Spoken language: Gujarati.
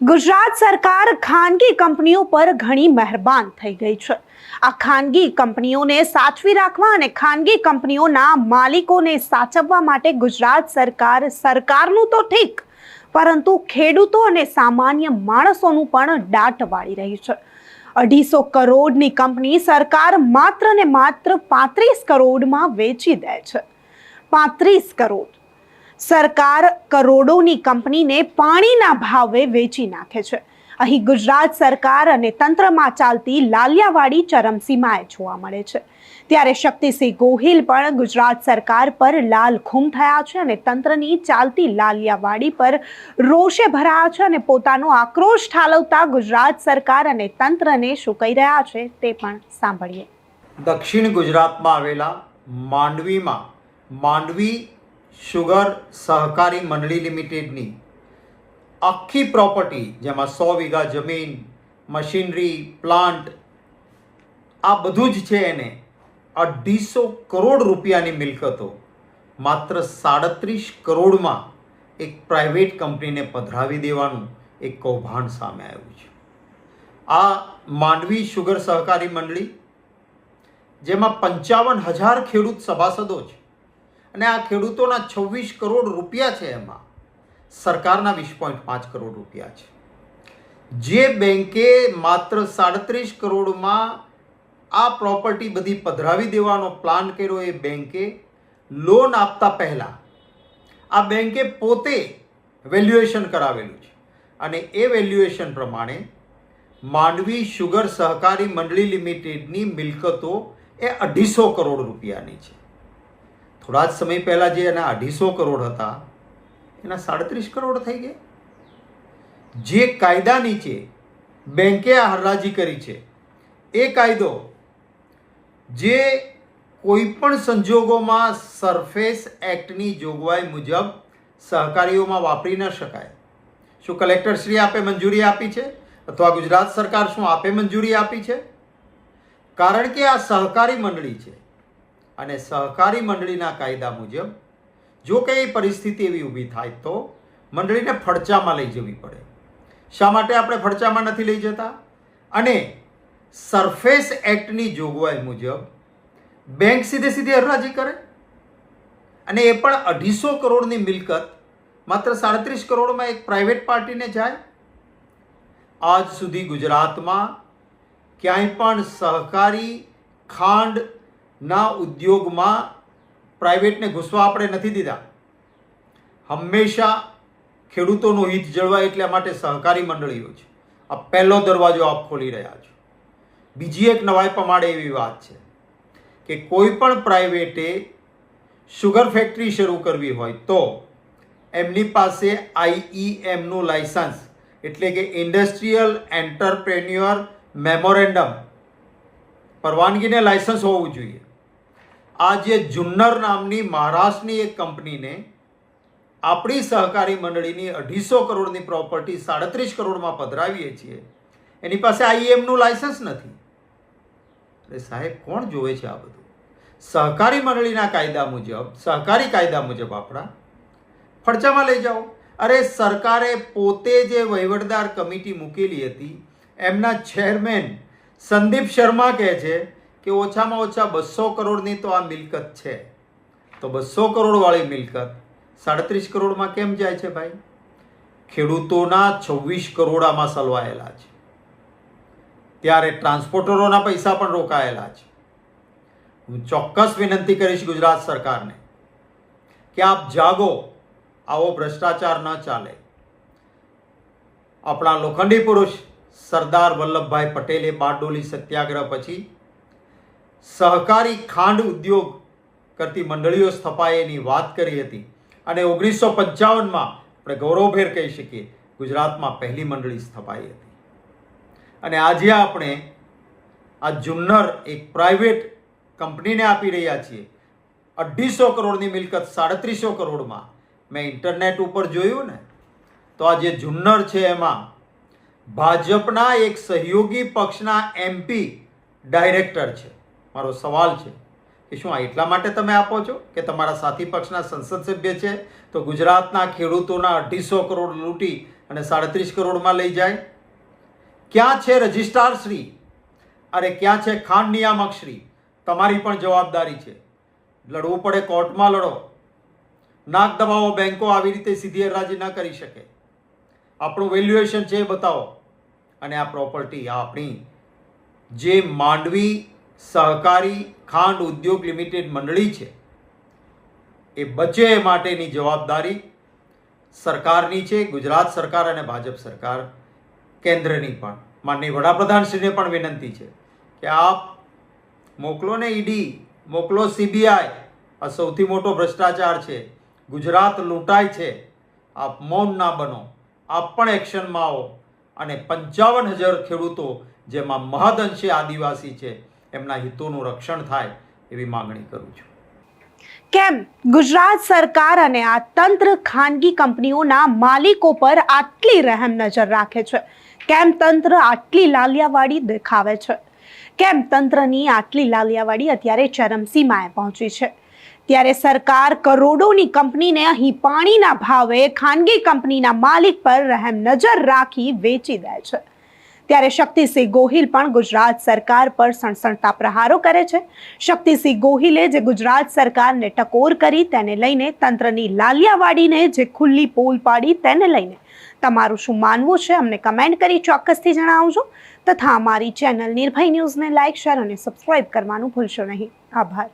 ગુજરાત સરકાર ખાનગી કંપનીઓ પર ઘણી મહેરબાન થઈ ગઈ છે. આ ખાનગી કંપનીઓને સાચવી રાખવા અને ખાનગી કંપનીઓના માલિકોને સાચવવા માટે ગુજરાત સરકાર સરકારનું તો ઠીક, પરંતુ ખેડૂતો અને સામાન્ય માણસોનું પણ દાટ વાળી રહી છે. અઢીસો કરોડની કંપની સરકાર માત્ર ને માત્ર પાંત્રીસ કરોડમાં વેચી દે છે. પાંત્રીસ કરોડ સરકાર કરોડોની કંપનીને પાણીના ભાવે વેચી નાખે છે. અહીં ગુજરાત સરકાર અને તંત્રમાં ચાલતી લાલિયાવાડી ચરમસીમાએ જોવા મળે છે. ત્યારે શક્તિસિંહ ગોહિલ પણ ગુજરાત સરકાર પર લાલ ખૂમ થયા છે અને તંત્રની ચાલતી લાલિયાવાડી પર રોષે ભરાયા છે અને પોતાનો આક્રોશ ઠાલવતા ગુજરાત સરકાર અને તંત્રને શું કહી રહ્યા છે તે પણ સાંભળીએ. દક્ષિણ ગુજરાતમાં આવેલા માંડવીમાં માંડવી શુગર સહકારી મંડળી લિમિટેડની આખી પ્રોપર્ટી, જેમાં સો વીઘા જમીન, મશીનરી, પ્લાન્ટ, આ બધું જ છે એને અઢીસો કરોડ રૂપિયાની મિલકતો. માત્ર સાડત્રીસ કરોડમાં એક પ્રાઇવેટ કંપનીને પધરાવી દેવાનું એક કૌભાંડ સામે આવ્યું છે. આ માંડવી શુગર સહકારી મંડળી, જેમાં પંચાવન હજાર ખેડૂત સભાસદો છે. અને આ ખેડૂતોના છવ્વીસ કરોડ રૂપિયા છે એમાં. સરકારના વીસ પોઈન્ટ પાંચ કરોડ રૂપિયા છે. જે બેંકે માત્ર સાડત્રીસ કરોડમાં આ પ્રોપર્ટી બધી પધરાવી દેવાનો પ્લાન કર્યો એ બેંકે, લોન આપતા પહેલાં આ બેંકે પોતે વેલ્યુએશન કરાવેલું છે. અને એ વેલ્યુએશન પ્રમાણે માંડવી શુગર સહકારી મંડળી લિમિટેડની મિલકતો એ અઢીસો કરોડ રૂપિયાની છે. થોડા જ સમય પહેલાં જે એના અઢીસો કરોડ હતા, એના સાડત્રીસ કરોડ થઈ ગયા. જે કાયદા નીચે બેંકે આ હરાજી કરી છે, એ કાયદો જે કોઈ પણ સંજોગોમાં સરફેસ એક્ટની જોગવાઈ મુજબ સહકારીઓમાં વાપરી ન શકાય. શું કલેક્ટરશ્રી આપે મંજૂરી આપી છે? અથવા ગુજરાત સરકાર શું આપે મંજૂરી આપી છે? કારણ કે આ સહકારી મંડળી છે. અને સહકારી મંડળીના કાયદા મુજબ, જો કંઈ પરિસ્થિતિ એવી ઊભી થાય તો મંડળીને ફડચામાં લઈ જવી પડે. શા માટે આપણે ફડચામાં નથી લઈ જતા? અને સરફેસ એક્ટની જોગવાઈ મુજબ બેંક સીધે સીધી હરાજી કરે. અને એ પણ અઢીસો કરોડની મિલકત, માત્ર સાડત્રીસ કરોડમાં એક પ્રાઇવેટ પાર્ટીને જાય. આજ સુધી ગુજરાતમાં ક્યાંય પણ સહકારી ખાંડના ઉદ્યોગમાં પ્રાઇવેટને ઘૂસવા આપણે નથી દીધા. હંમેશા ખેડૂતોનું હિત જળવાય એટલા માટે સહકારી મંડળીઓ છે. આ પહેલો દરવાજો આપ ખોલી રહ્યા છો. બીજી એક નવાઈ પ્રમાણે એવી વાત છે કે કોઈ પણ પ્રાઇવેટે શુગર ફેક્ટરી શરૂ કરવી હોય તો એમની પાસે આઈઈએમનું લાયસન્સ એટલે કે ઇન્ડસ્ટ્રીયલ એન્ટરપ્રેન્યુઅર મેમોરેન્ડમ પરવાનગીને લાયસન્સ હોવું જોઈએ. આ જે જુન્નર નામની મહારાષ્ટ્રની એક કંપનીને આપણી સહકારી મંડળીની અઢીસો કરોડની પ્રોપર્ટી સાડત્રીસ કરોડમાં પધરાવીએ છીએ. એની પાસે આઈએમનું લાયસન્સ નથી. અરે સાહેબ, કોણ જોવે છે આ બધું? સહકારી મંડળીના કાયદા મુજબ, સહકારી કાયદા મુજબ આપણા ફડચામાં લઈ જાઓ. અરે સરકારે પોતે જે વહીવટદાર કમિટી મૂકેલી હતી, એમના ચેરમેન સંદીપ શર્મા કહે છે કે ઓછામાં ઓછા બસો કરોડની તો આ મિલકત છે. તો બસો કરોડવાળી મિલકત સાડત્રીસ કરોડમાં કેમ જાય છે ભાઈ? ખેડૂતોના છવ્વીસ કરોડ આમાં સલવાયેલા છે. ત્યારે ટ્રાન્સપોર્ટરોના પૈસા પણ રોકાયેલા છે. હું ચોક્કસ વિનંતી કરીશ ગુજરાત સરકારને કે આપ જાગો, આવો ભ્રષ્ટાચાર ન ચાલે. આપણા લોખંડી પુરુષ સરદાર વલ્લભભાઈ પટેલે બારડોલી સત્યાગ્રહ પછી સહકારી ખાંડ ઉદ્યોગ કરતી મંડળીઓ સ્થપાય એની વાત કરી હતી અને ઓગણીસો પંચાવનમાં આપણે ગૌરવભેર કહી શકીએ, ગુજરાતમાં પહેલી મંડળી સ્થપાઈ હતી. અને આજે આપણે આ જુન્નર એક પ્રાઇવેટ કંપનીને આપી રહ્યા છીએ. અઢીસો કરોડની મિલકત સાડત્રીસો કરોડમાં મેં ઇન્ટરનેટ ઉપર જોયું ને, તો આ જે જુન્નર છે એમાં ભાજપના એક સહયોગી પક્ષના એમપી ડાયરેક્ટર છે. મારો સવાલ છે કે શું આ એટલા માટે તમે આપો છો કે તમારા સાથી પક્ષના સંસદ સભ્ય છે? તો ગુજરાતના ખેડૂતોના અઢીસો કરોડ લૂંટી અને સાડત્રીસ કરોડમાં લઈ જાય. ક્યાં છે રજિસ્ટ્રાર શ્રી અરે ક્યાં છે ખાંડ નિયામક શ્રી તમારી પણ જવાબદારી છે. લડવું પડે કોર્ટમાં લડો. નાક દબાવો બેંકો આવી રીતે સીધી હરાજી ન કરી શકે. આપણું વેલ્યુએશન છે એ બતાવો. અને આ પ્રોપર્ટી આપણી જે માંડવી સહકારી ખાંડ ઉદ્યોગ લિમિટેડ મંડળી છે. એ બચે એ માટેની જવાબદારી સરકારની છે, ગુજરાત સરકાર અને ભાજપ સરકાર કેન્દ્રની પણ. માનની વડાપ્રધાનશ્રીને પણ વિનંતી છે કે આપ મોકલો ને ઈડી, મોકલો સીબીઆઈ. આ સૌથી મોટો ભ્રષ્ટાચાર છે. ગુજરાત લૂંટાય છે. આપ મૌન ના બનો. આપ પણ એક્શનમાં આવો. અને પંચાવન હજાર ખેડૂતો, જેમાં મહદઅંશે આદિવાસી છે એમના હિતોનું રક્ષણ થાય એવી માગણી કરું છું. કેમ? ગુજરાત સરકાર અને આ તંત્ર ખાનગી કંપનીઓના માલિકો પર આટલી રહેમ નજર રાખે છે. કેમ તંત્ર આટલી લાલિયાવાડી દેખાવે છે? કેમ તંત્રની આટલી લાલિયાવાડી અત્યારે ચરમસીમાએ પહોંચી છે? ત્યારે સરકાર કરોડોની કંપનીને અહીં પાણીના ભાવે ખાનગી કંપનીના માલિક પર રહેમ નજર રાખી વેચી દે છે. ત્યારે શક્તિસિંહ ગોહિલ પણ ગુજરાત સરકાર પર સણસણતા પ્રહારો કરે છે. શક્તિસિંહ ગોહિલે જે ગુજરાત સરકારને ટકોર કરી તેને લઈને તંત્રની લાલિયાવાડીને જે ખુલ્લી પોલ પાડી તેને લઈને. તમારું શું માનવું છે? અમને કમેન્ટ કરી ચોક્કસથી જણાવજો. તથા અમારી ચેનલ નિર્ભય ન્યૂઝને લાઇક શેર અને સબસ્ક્રાઇબ કરવાનું ભૂલશો નહીં. આભાર.